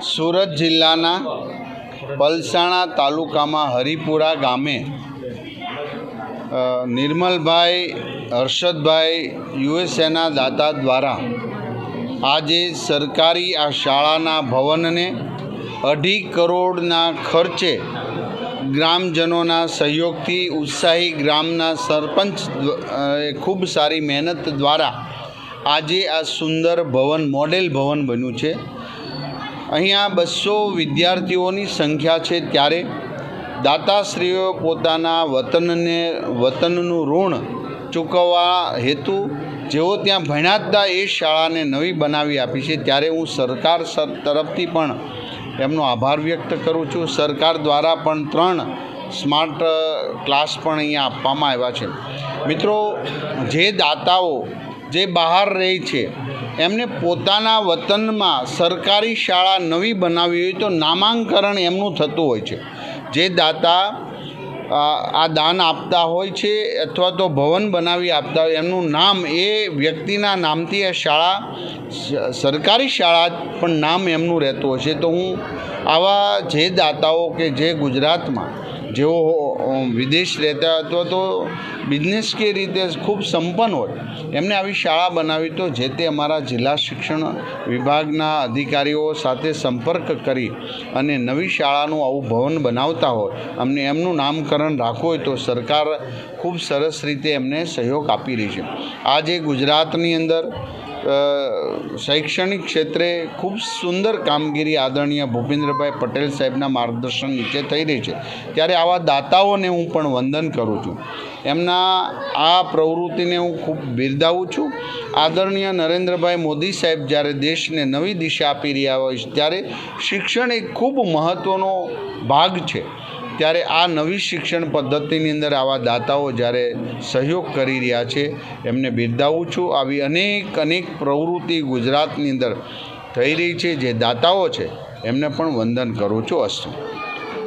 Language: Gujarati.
સુરત જિલ્લાના પલસાણા તાલુકામાં હરિપુરા ગામે નિર્મલભાઈ હર્ષદભાઈ યુએસએના દાતા દ્વારા આજે સરકારી આ શાળાના ભવનને અઢી કરોડના ખર્ચે ગ્રામજનોના સહયોગથી ઉત્સાહી ગ્રામના સરપંચ ખૂબ સારી મહેનત દ્વારા આજે આ સુંદર ભવન, મોડેલ ભવન બન્યું છે. અહીંયા બસો વિદ્યાર્થીઓની સંખ્યા છે ત્યારે દાતાશ્રીઓ પોતાના વતનને, વતનનું ઋણ ચૂકવવા હેતુ જેઓ ત્યાં ભણ્યા હતા એ શાળાને નવી બનાવી આપી છે ત્યારે હું સરકાર તરફથી પણ એમનો આભાર વ્યક્ત કરું છું. સરકાર દ્વારા પણ ત્રણ સ્માર્ટ ક્લાસ પણ અહીંયા આપવામાં આવ્યા છે. મિત્રો, જે દાતાઓ જે બહાર રહે છે, એમને પોતાના વતનમાં સરકારી શાળા નવી બનાવવી હોય તો નામાંકરણ એમનું થતું હોય છે. જે દાતા આ દાન આપતા હોય છે અથવા તો ભવન બનાવી આપતા હોય, એમનું નામ એ વ્યક્તિના નામથી આ શાળા સરકારી શાળા પણ નામ એમનું રહેતું હોય છે. તો હું આવા જે દાતાઓ કે જે ગુજરાતમાં જેઓ વિદેશ રહેતા અથવા તો બિઝનેસ કે રીતે ખૂબ સંપન્ન હોય, એમને આવી શાળા બનાવી તો જે તે અમારા જિલ્લા શિક્ષણ વિભાગના અધિકારીઓ સાથે સંપર્ક કરી અને નવી શાળાનું આવું ભવન બનાવતા હોય, અમને એમનું નામકરણ રાખવું હોય તો સરકાર ખૂબ સરસ રીતે એમને સહયોગ આપી રહી છે. આજે ગુજરાતની અંદર શૈક્ષણિક ક્ષેત્રે ખૂબ સુંદર કામગીરી આદરણીય ભૂપેન્દ્રભાઈ પટેલ સાહેબના માર્ગદર્શન નીચે થઈ રહી છે. ત્યારે આવા દાતાઓને હું પણ વંદન કરું છું. એમના આ પ્રવૃત્તિને હું ખૂબ બિરદાવું છું. આદરણીય નરેન્દ્રભાઈ મોદી સાહેબ જ્યારે દેશને નવી દિશા આપી રહ્યા હોય ત્યારે શિક્ષણ એક ખૂબ મહત્ત્વનો ભાગ છે. ત્યારે આ નવી શિક્ષણ પદ્ધતિની અંદર આવા દાતાઓ જ્યારે સહયોગ કરી રહ્યા છે, એમને બિરદાવું છું. આવી અનેક અનેક પ્રવૃત્તિ ગુજરાતની અંદર થઈ રહી છે, જે દાતાઓ છે, એમને પણ વંદન કરું છું. અસ્તુ.